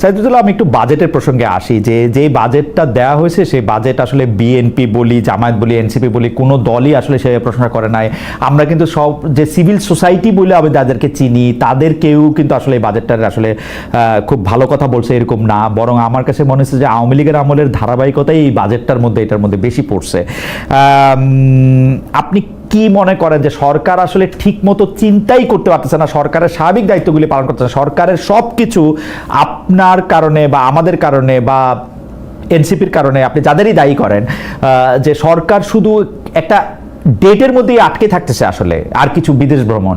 সাইদুল্লাহ আমি একটু বাজেটের প্রসঙ্গে আসি, যে যে বাজেটটা দেওয়া হয়েছে, সেই বাজেট আসলে বিএনপি বলি, জামায়াত বলি এনসিপি বলি, কোনো দলই আসলে সে প্রশংসা করে নাই। আমরা কিন্তু সব, যে সিভিল সোসাইটি বলে আমি যাদেরকে চিনি, তাদের কেউ কিন্তু আসলে এই বাজেটটার আসলে খুব ভালো কথা বলছে এরকম না। বরং আমার কাছে মনে হচ্ছে যে, আওয়ামী লীগের আমলের ধারাবাহিকতাই এই বাজেটটার মধ্যে, এটার মধ্যে বেশি পড়ছে। আপনি কি মনে করেন যে সরকার আসলে ঠিক মতো চিন্তাই করতে পারতেছে না? সরকারের স্বাভাবিক দায়িত্বগুলি পালন করতেছে না। সরকারের সব কিছু আপনার কারণে বা আমাদের কারণে বা এনসিপির কারণে আপনি যাদেরই দায়ী করেন যে সরকার শুধু একটা ডেটের মধ্যেই আটকে থাকতেছে আসলে, আর কিছু বিদেশ ভ্রমণ।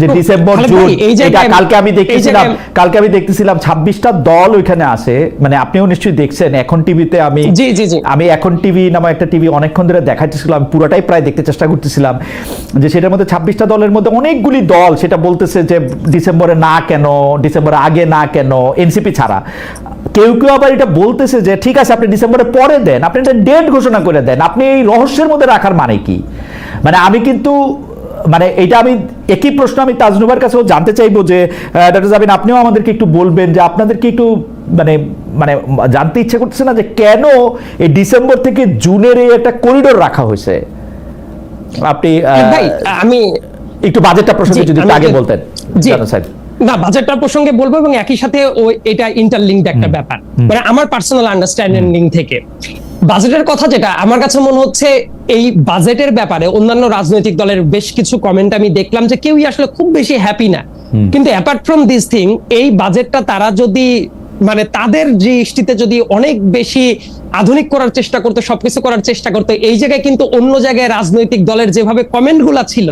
যে ডিসেম্বর জুন এটা কালকে আমি এই দেখতেছিলাম কালকে আমি দেখতেছিলাম ছাব্বিশটা দল ওইখানে আছে। মানে আপনিও নিশ্চয়ই দেখছেন এখন টিভিতে আমি জি, জি, জি। আমি এখন টিভি নামে একটা টিভি অনেকক্ষণ ধরে দেখাচ্ছিলাম আমি পুরোটাই প্রায় দেখতে চেষ্টা করতেছিলাম। যে সেটার মধ্যে ছাব্বিশটা দলের মধ্যে অনেকগুলি দল সেটা বলতেছে যে ডিসেম্বরে না কেন ডিসেম্বরে আগে না কেন এনসিপি ছাড়া। কেউ কেউ আবার এটা বলতেছে যে ঠিক আছে আপনি ডিসেম্বরে পরে দেন আপনি একটা ডেট ঘোষণা করে দেন আপনি এই রহস্যের মধ্যে রাখার মানে কি? মানে আমি কিন্তু মানে এটা আমি একই প্রশ্ন আমি তাজনুবার কাছেও জানতে চাইব যে ডক্টর জাবিন আপনিও আমাদেরকে একটু বলবেন যে আপনাদেরকে একটু মানে মানে জানতে ইচ্ছে করতেছে না যে কেন এই ডিসেম্বর থেকে জুনের এই একটা করিডোর রাখা হয়েছে? আপনি আমি একটু বাজেটটা প্রসঙ্গে যদি আগে বলতেন না বাজেটটার প্রসঙ্গে বলব এবং একই সাথে ওই এটা ইন্টারলিঙ্কড একটা ব্যাপার। মানে আমার পার্সোনাল আন্ডারস্ট্যান্ডিং থেকে। বাজেটের কথা যেটা আমার কাছে মনে হচ্ছে এই বাজেটের ব্যাপারে অন্যান্য রাজনৈতিক দলের বেশ কিছু কমেন্ট আমি দেখলাম যে কেউই আসলে খুব বেশি হ্যাপি না। কিন্তু অ্যাপার্ট ফ্রম দিস থিং এই বাজেটটা তারা যদি মানে তাদের দৃষ্টিতে যদি অনেক বেশি আধুনিক করার চেষ্টা করতো সবকিছু করার চেষ্টা করতো এই জায়গায় কিন্তু অন্য জায়গায় রাজনৈতিক দলের যেভাবে কমেন্টগুলা ছিল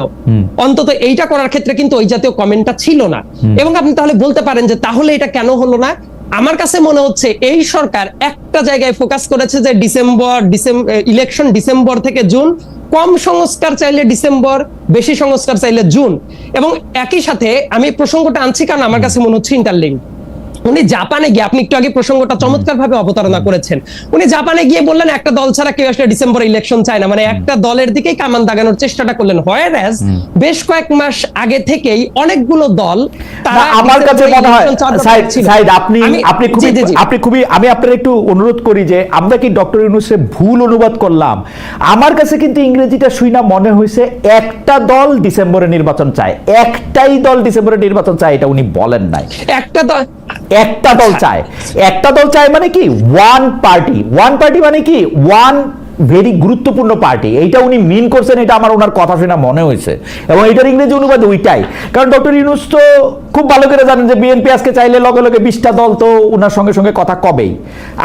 অন্তত এইটা করার ক্ষেত্রে কিন্তু ওই জাতীয় কমেন্টটা ছিল না। এবং আপনি তাহলে বলতে পারেন যে তাহলে এটা কেন হলো না? আমার কাছে মনে হচ্ছে এই সরকার একটা জায়গায় ফোকাস করেছে যে ডিসেম্বর ডিসেম্বর ইলেকশন ডিসেম্বর থেকে জুন। কম সংস্কার চাইলে ডিসেম্বর বেশি সংস্কার চাইলে জুন। এবং একই সাথে আমি প্রসঙ্গটা আনছি কারণ আমার কাছে মনে হচ্ছে ইন্টারলিঙ্ক উনি জাপানে গিয়ে আপনি একটু আগে প্রসঙ্গটা চমৎকার ভাবে অবতারণা করেছেন। উনি জাপানে গিয়ে বললেন একটা দল ছাড়া কেউ আসলে ডিসেম্বর ইলেকশন চায় না। মানে একটা দলের দিকেই কামান দাগানোর চেষ্টাটা করলেন। হোয়ার বেশ কয়েক মাস আগে থেকেই অনেকগুলো দল আমার কাছে মনে হয় সাইদ আপনি আপনি খুবই। আপনি খুবই আমি আপনার একটু অনুরোধ করি যে আমরা কি ডক্টর ইউনুসে ভুল অনুবাদ করলাম? আমার কাছে কিন্তু ইংরেজিটা শুই না মনে হয়েছে একটা দল ডিসেম্বরে নির্বাচন চায়। একটাই দল ডিসেম্বরে নির্বাচন চায় এটা উনি বলেন নাই। একটা দল একটা দল চায়। একটা দল চায় মানে কি? ওয়ান পার্টি ওয়ান পার্টি মানে কি? ওয়ান ভেরি গুরুত্বপূর্ণ পার্টি এইটা উনি মিন করছেন এটা আমার ওনার কথা শুনে মনে হয়েছে। এবং এটার ইংরেজি অনুবাদ ওইটাই। কারণ ডক্টর ইউনুস তো খুব ভালো করে জানেন যে বিএনপি আজকে চাইলে লগে লগে বিশটা দল তো ওনার সঙ্গে সঙ্গে কথা কবেই।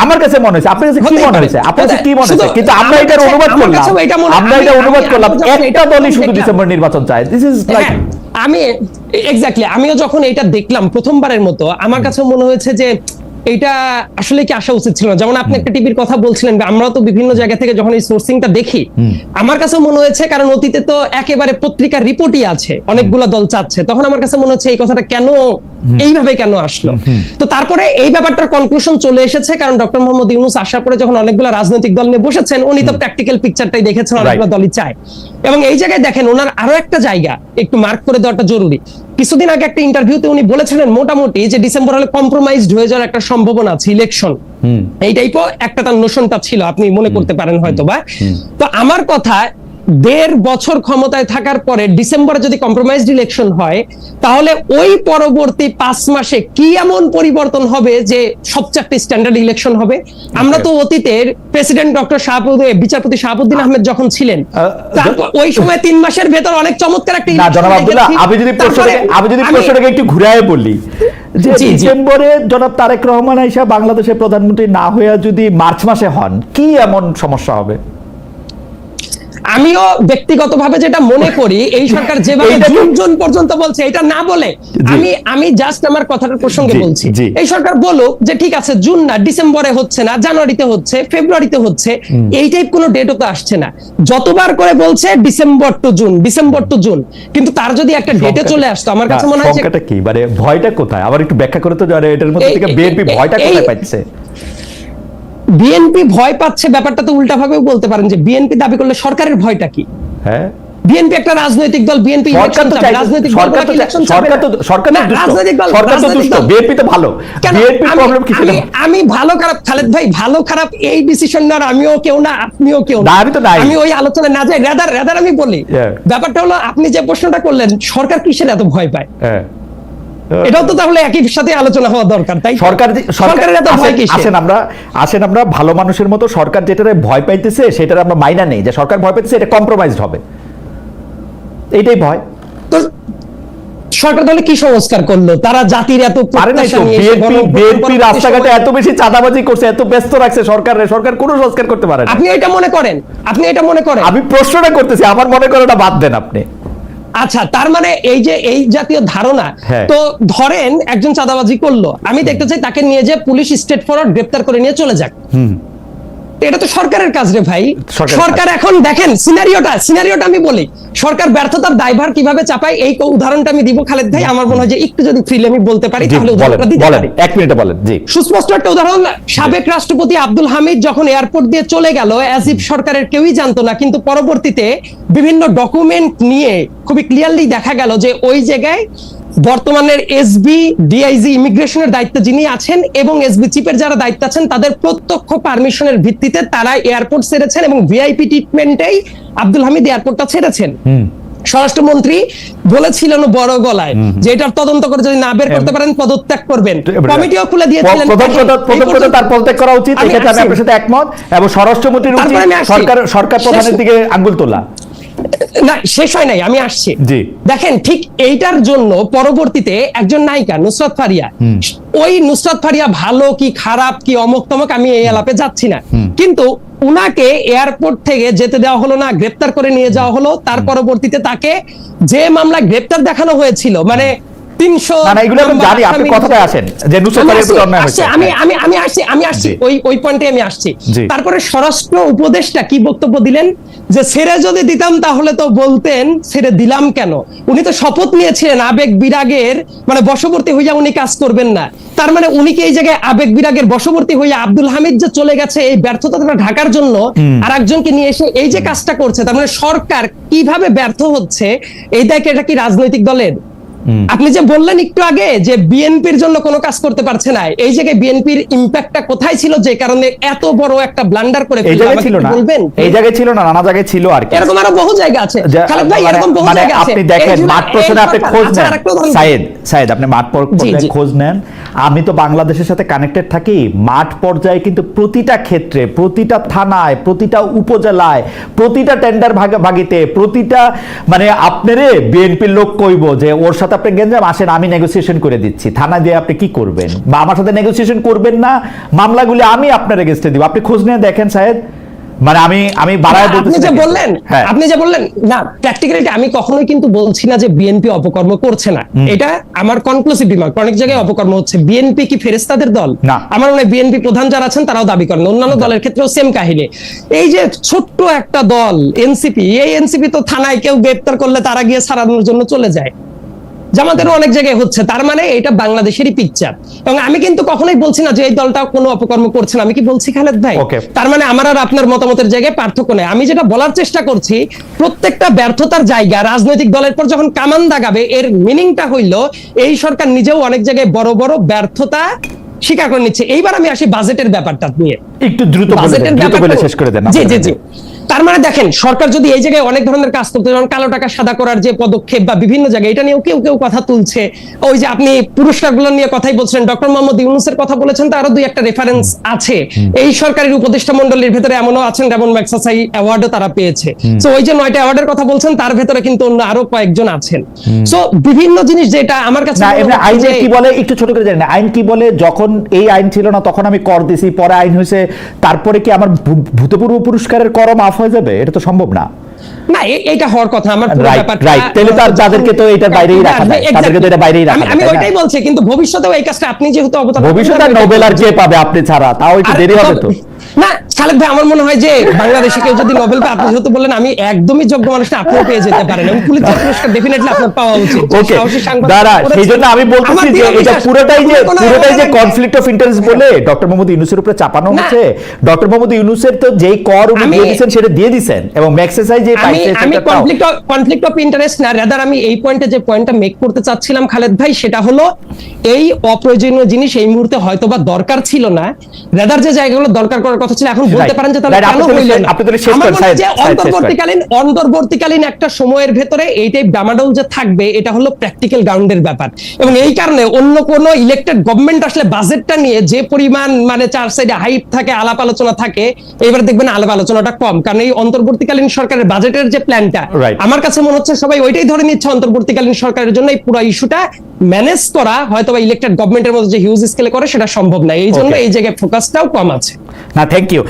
আমার কাছে মনে হয়েছে। আপনার কাছে কি মনে হয়েছে? আপনার কাছে কি মনে হয়েছে? কিন্তু আমরা এটার অনুবাদ করলাম। আমরা এটা অনুবাদ করলাম। একটা এটা দলই শুধু ডিসেম্বর নির্বাচন চায়। দিস ইজ লাইক আমি এক্স্যাক্টলি আমিও যখন এটা দেখলাম প্রথমবারের মতো আমার কাছে মনে হয়েছে যে এটা আসলে কি আসা উচিত ছিল না? যেমন আপনি একটা টিভির কথা বলছিলেন বা আমরাও তো বিভিন্ন জায়গা থেকে যখন এই সোর্সিংটা দেখি আমার কাছে মনে হয়েছে কারণ অতীতে তো একেবারে পত্রিকার রিপোর্টই আছে অনেকগুলো দল চাচ্ছে। তখন আমার কাছে মনে হচ্ছে এই কথাটা কেন এইভাবে কেন আসলো? তো তারপরে এই ব্যাপারটার কনক্লুশন চলে এসেছে কারণ ডক্টর মোহাম্মদ ইউনুস আসার পরে যখন অনেকগুলো রাজনৈতিক দল নিয়ে বসেছেন উনি তো প্র্যাকটিক্যাল পিকচারটাই দেখেছেন অনেকগুলো দলই চায়। এবং এই জায়গায় দেখেন ওনার আরও একটা জায়গা একটু মার্ক করে দেওয়াটা জরুরি। কিছুদিন আগে একটা ইন্টারভিউতে উনি বলেছিলেন মোটামুটি যে ডিসেম্বর হলে কম্প্রোমাইজড হয়ে যাওয়ার একটা সম্ভাবনা আছে ইলেকশন এই টাইপও একটা তার নোশনটা ছিল আপনি মনে করতে পারেন হয়তো বা তো আমার কথা দেড় বছর ক্ষমতায় থাকার পরে ডিসেম্বরে যদি কম্প্রোমাইজড ইলেকশন হয় তাহলে ওই পরবর্তী পাঁচ মাসে কি এমন পরিবর্তন হবে যে সবচেয়ে একটা স্ট্যান্ডার্ড ইলেকশন হবে? আমরা তো অতীতের প্রেসিডেন্ট ডক্টর শাহাবুদ্দিন বিচারপতি শাহাবুদ্দিন আহমেদ যখন ছিলেন ওই সময় তিন মাসের ভেতর অনেক চমৎকার একটা না জনাব আব্দুল্লাহ আমি যদি প্রশ্নটাকে আমি যদি প্রশ্নটাকে একটু ঘুরায় বলি যে। ডিসেম্বরে জনাব তারেক রহমান আইসা বাংলাদেশের প্রধানমন্ত্রী না হয়ে যদি মার্চ মাসে হন কি এমন সমস্যা হবে? আমিও ব্যক্তিগতভাবে যেটা মনে করি এই সরকার যেভাবে জুন পর্যন্ত বলছে এটা না বলে আমি আমি জাস্ট আমার কথাটার প্রসঙ্গে বলছি। এই সরকার বলুক যে ঠিক আছে জুন না ডিসেম্বরে হচ্ছে না জানুয়ারিতে হচ্ছে ফেব্রুয়ারিতে হচ্ছে এই টাইপ কোনো ডেটও তো আসছে না। যতবার করে বলছে December to June December to June কিন্তু তার যদি একটা ডেটে চলে আসতো আমার কাছে মনে হয় সংখ্যাটা কি? মানে ভয়টা কোথায়? আবার একটু ব্যাখ্যা করে তো এটার মধ্যে থেকে বিএনপি ভয়টা কোথায় পাচ্ছে বিএনপি ভয় পাচ্ছে ব্যাপারটা তো উল্টা ভাবেও বলতে পারেন যে বিএনপি দাবি করলে সরকারের ভয়টা কি? হ্যাঁ। বিএনপি একটা রাজনৈতিক দল বিএনপি সরকার তো রাজনৈতিক দল সরকার তো সরকার তো সরকার তো রাজনৈতিক দল সরকার তো দুষ্ট। বিএনপি তো ভালো। বিএনপি আমি- প্রবলেম কি ছিল? আমি- আমি ভালো খারাপ খালেদ ভাই ভালো খারাপ এই ডিসিশন নেওয়ার আমিও কেউ না আপনিও কেউ না, আমি তো নাই। আমি ওই আলোচনায় না যাই রেদার রেদার আমি বলি। ব্যাপারটা হলো আপনি যে প্রশ্নটা করলেন সরকার কিসের এত ভয় পায়? হ্যাঁ। এটাও তো তাহলে একই সাথে আলোচনা হওয়া দরকার তাই সরকার সরকারের এত ভয় কিসের? আসেন আমরা আসেন আমরা ভালো মানুষের মতো সরকার যেটারে ভয় পাইতেছে সেটার আমরা মাইনা নেই। যে সরকার ভয় পাইতেছে এটা কম্প্রোমাইজড হবে। এইটাই ভয়। তো সরকার তাহলে কি সংস্কার করল? তারা জাতির এত বিএনপি রাস্তাঘাটে এত বেশি চাঁদাবাজি করছে এত ব্যস্ত রাখছে সরকার সরকার কোনো সংস্কার করতে পারে না। আপনি এটা মনে করেন আপনি এটা মনে করেন। আমি প্রশ্নটা করতেছি আমার মনে করে না বাদ দেন আপনি। আচ্ছা তার মানে এই যে এই জাতীয় ধারণা হ্যাঁ। তো ধরেন একজন চাঁদাবাজি করল আমি দেখতে চাই তাকে নিয়ে যে পুলিশ স্টেট ফরওয়ার্ড গ্রেপ্তার করে নিয়ে চলে যাক এটা তো সরকারের কাজ রে ভাই। সরকার এখন দেখেন সিনারিওটা সিনারিওটা আমি বলি। সরকার ব্যর্থতার দায়ভার কীভাবে চাপায় এই উদাহরণটা আমি দিব খালেদ ভাই। আমার মনে হয় যে একটু যদি ফ্রিলি আমি বলতে পারি তাহলে উদাহরণটা দিতে পারি। এক মিনিটে বলেন জি। সুস্পষ্ট একটা উদাহরণ সাবেক রাষ্ট্রপতি আব্দুল হামিদ যখন এয়ারপোর্ট দিয়ে চলে গেল অ্যাজ ইফ সরকারের কেউই জানতো না কিন্তু পরবর্তীতে বিভিন্ন ডকুমেন্ট নিয়ে খুবই ক্লিয়ারলি দেখা গেল যে ওই জায়গায় বর্তমানের এসবি ডিআইজি ইমিগ্রেশনের দায়িত্বে যিনি আছেন এবং এসবি চিফের যারা দায়িত্ব আছেন তাদের প্রত্যক্ষ পারমিশনের ভিত্তিতে তারা এয়ারপোর্ট ছেড়েছেন এবং ভিআইপি ট্রিটমেন্টেই আব্দুল হামিদ এয়ারপোর্টটা ছেড়েছেন। স্বরাষ্ট্রমন্ত্রী বলেছিলেন বড় গলায় যে এটার তদন্ত করে যদি না বের করতে পারেন পদত্যাগ করবেন। কমিটিও খুলে দিয়েছিলেন প্রথম কথা তার পদত্যাগ করা উচিত এক্ষেত্রে আমি আপনার সাথে একমত এবং স্বরাষ্ট্রমন্ত্রীর উচিত। সরকার সরকার প্রধানের দিকে আঙ্গুল তোলা। না শেষ হয় নাই আমি আসছি। দেখেন ঠিক এইটার জন্য পরবর্তীতে একজন নায়িকা নুসরাত ফারিয়া ওই নুসরাত ফারিয়া ভালো কি খারাপ কি অমক তমক আমি এই আলাপে যাচ্ছি না। কিন্তু উনাকে এয়ারপোর্ট থেকে যেতে দেওয়া হলো না গ্রেপ্তার করে নিয়ে যাওয়া হলো তার পরবর্তীতে তাকে যে মামলা গ্রেপ্তার দেখানো হয়েছিল মানে তিনশো না, না, এগুলো আমি জানি, আপনি কথাটায় আসেন, যে নুসরাত প্রতি অন্যায় হয়েছে। আমি। আমি আমি আসছি আমি আসছি ওই ওই পয়েন্টে আমি আসছি। তারপরে স্বরাষ্ট্র উপদেষ্টা কি বক্তব্য দিলেন? যে ছেড়ে যদি দিতাম তাহলে তো বলতেন ছেড়ে দিলাম কেন? উনি তো শপথ নিয়েছিলেন আবেগ বিরাগের মানে বশবর্তী হইয়া উনি কাজ করবেন না। তার মানে উনি কি এই জায়গায় আবেগ বিরাগের বশবর্তী হইয়া আব্দুল হামিদ যে চলে গেছে এই ব্যর্থতাটা ঢাকার জন্য আর একজনকে নিয়ে এসে এই যে কাজটা করছে তার মানে সরকার কীভাবে ব্যর্থ হচ্ছে এই দেখে এটা কি রাজনৈতিক দলের? আপনি যে বললেন একটু আগে যে বিএনপির জন্য কোনো কাজ করতে পারছে না এই জায়গায় বিএনপির ইম্প্যাক্টটা কোথায় ছিল যে কারণে এত বড় একটা ব্লান্ডার করে এই জায়গায় ছিল না। বলবেন? এই জায়গায় ছিল না নানা জায়গায় ছিল আর কি। এরকম আরও বহু জায়গা আছে। খালেদ ভাই মানে- এরকম বহু মানে জায়গা আছে। আপনি দেখেন মাঠ পর্যায়ে আপনি খোঁজ আচ্ছা, নেন। সাইদ সাইদ আপনি মাঠ পর্যায়ে খোঁজ নেন। আমি তো বাংলাদেশের সাথে কানেক্টেড থাকি। মাঠ পর্যায়ে কিন্তু প্রতিটা ক্ষেত্রে প্রতিটা থানায় প্রতিটা উপজেলায় প্রতিটা টেন্ডার ভাগিতে প্রতিটা মানে আপনারে বিএনপির লোক কইব যে ওর সাথে আপনি গেঞ্জাম আসেন আমি নেগোসিয়েশন করে দিচ্ছি। থানা দিয়ে আপনি কি করবেন? বা আমার সাথে নেগোসিয়েশন করবেন না মামলাগুলি আমি আপনার এগেস্টে দিব। আপনি খোঁজ নিয়ে দেখেন সাহেব। মানে আমি আমি বাড়ায় আপনি যে বললেন হ্যাঁ। আপনি যে বললেন না প্র্যাকটিক্যালিটি আমি কখনোই কিন্তু বলছি না যে বিএনপি অপকর্ম করছে না। এটা আমার কনক্লুসিভ রিমার্ক অনেক জায়গায় অপকর্ম হচ্ছে। বিএনপি কি ফেরেস্তাদের দল? না। আমার মনে হয় বিএনপি প্রধান যারা আছেন তারাও দাবি করেন। অন্যান্য দলের ক্ষেত্রেও সেম কাহিনী। এই যে ছোট্ট একটা দল এনসিপি এই এনসিপি তো থানায় কেউ গ্রেপ্তার করলে তারা গিয়ে সারানোর জন্য চলে যায়। জামাতেরও অনেক জায়গায় হচ্ছে তার মানে এটা বাংলাদেশেরই পিকচার এবং আমি কিন্তু কখনোই বলছি না যে এই দলটা কোনো অপকর্ম করছে না আমি কি বলছি খালেদ ভাই? তার মানে আমার আর আপনার মতামতের জায়গায় পার্থক্য নেই। আমি যেটা বলার চেষ্টা করছি প্রত্যেকটা ব্যর্থতার জায়গা রাজনৈতিক দলের পর যখন কামান দাগাবে এর মিনিংটা হইল এই সরকার নিজেও অনেক জায়গায় বড় বড় ব্যর্থতা স্বীকার করে নিচ্ছে। এইবার আমি আসি বাজেটের ব্যাপারটা নিয়ে। একটু দ্রুত বাজেটের ব্যাপারটা- শেষ করে দেন জি জি জি। তার মানে দেখেন সরকার যদি এই জায়গায় অনেক ধরনের কাজ করতে যেমন কালো টাকা সাদা করার যে পদক্ষেপ বা বিভিন্ন জায়গায় এটা নিয়েও কেউ কেউ কথা তুলছে। ওই যে আপনি পুরস্কারগুলো নিয়ে কথাই বলছেন ডক্টর মোহাম্মদ ইউনুসের কথা বলেছেন তারও দুই একটা রেফারেন্স আছে। এই সরকারের উপদেষ্টা মন্ডলীর ভেতরে এমনও আছেন যেমন ম্যাক্সাসাই অ্যাওয়ার্ডও তারা পেয়েছে। তো ওই যে নয়টা অ্যাওয়ার্ডের কথা বলছেন তার ভেতরে কিন্তু অন্য আরও কয়েকজন আছেন। সো বিভিন্ন জিনিস যেটা আমার কাছে না এমনি যে- কি বলে একটু ছোট করে জানি আইন কি বলে যখন এই আইন ছিল না তখন আমি কর দিছি পরে আইন হয়েছে তারপরে কি আমার ভূতপূর্ব পুরস্কারের কর মাফ হয়ে যাবে এটা তো সম্ভব না না এ- এইটা হওয়ার কথা আমার পুরো ব্যাপারটা right. তাহলে তো আর যাদেরকে তো এটার বাইরেই রাখা যায়. তাদেরকে তো এটা বাইরেই রাখা আমি-? ওইটাই বলছি কিন্তু ভবিষ্যতেও এই কাজটা আপনি যেহেতু অবতার ভবিষ্যতে নোবেল আর যে পাবে আপনি ছাড়া তাও একটু দেরি হবে তো না খালেদ ভাই আমার মনে হয় যে বাংলাদেশে কেউ যদি নোবেল পায় আপনি যেহেতু বললেন আমি একদমই যোগ্য মানুষ না আপনিও পেয়ে যেতে পারেন এবং পুলিশের পুরস্কার ডেফিনেটলি আপনার পাওয়া উচিত। ওকে দাঁড়া সেই জন্য আমি বলতেছি যে এটা পুরোটাই যে পুরোটাই যে কনফ্লিক্ট অফ ইন্টারেস্ট বলে ডক্টর মোহাম্মদ ইউনুসের উপরে চাপানো হচ্ছে। ডক্টর মোহাম্মদ ইউনুসের তো যেই কর উনি দিয়ে দিয়েছেন সেটা দিয়ে দিয়েছেন এবং ম্যাক্সেসাই যে আমি আমি। কনফ্লিক্ট কনফ্লিক্ট অফ ইন্টারেস্ট না রাদার আমি এই পয়েন্টে যে পয়েন্টটা মেক করতে চাচ্ছিলাম খালেদ ভাই সেটা হলো এই অপ্রয়োজনীয় জিনিস এই মুহূর্তে হয়তোবা দরকার ছিল না। রাদার যে জায়গাগুলো দরকার করার কথা ছিল এখন বলতে পারেন যে তাহলে কেন আপনি হইল না? আপনি তাহলে শেষ করেন, যে সাহেব, শেষ করেন। অন্তর্বর্তীকালীন অন্তর্বর্তীকালীন একটা সময়ের ভেতরে এইটাই ডামাডোল যে থাকবে এটা হলো প্র্যাকটিক্যাল গ্রাউন্ডের ব্যাপার। এবং এই কারণে অন্য কোন ইলেক্টেড গভর্নমেন্ট আসলে বাজেটটা নিয়ে যে পরিমাণ মানে চার সাইডে হাইপ থাকে আলাপ আলোচনা থাকে এবার দেখবেন আলাপ আলোচনাটা কম। কারণ এই অন্তর্বর্তীকালীন সরকারের বাজেটের যে প্ল্যানটা. আমার কাছে মনে হচ্ছে সবাই ওইটাই ধরে নিচ্ছে অন্তর্বর্তীকালীন সরকারের জন্য এই পুরো ইস্যুটা ম্যানেজ করা হয়তো বা ইলেক্টেড গভর্নমেন্টের মধ্যে যে হিউজ স্কেলে করে সেটা সম্ভব না। এই জন্য এই জায়গায় ফোকাসটাও কম আছে। না থ্যাংক ইউ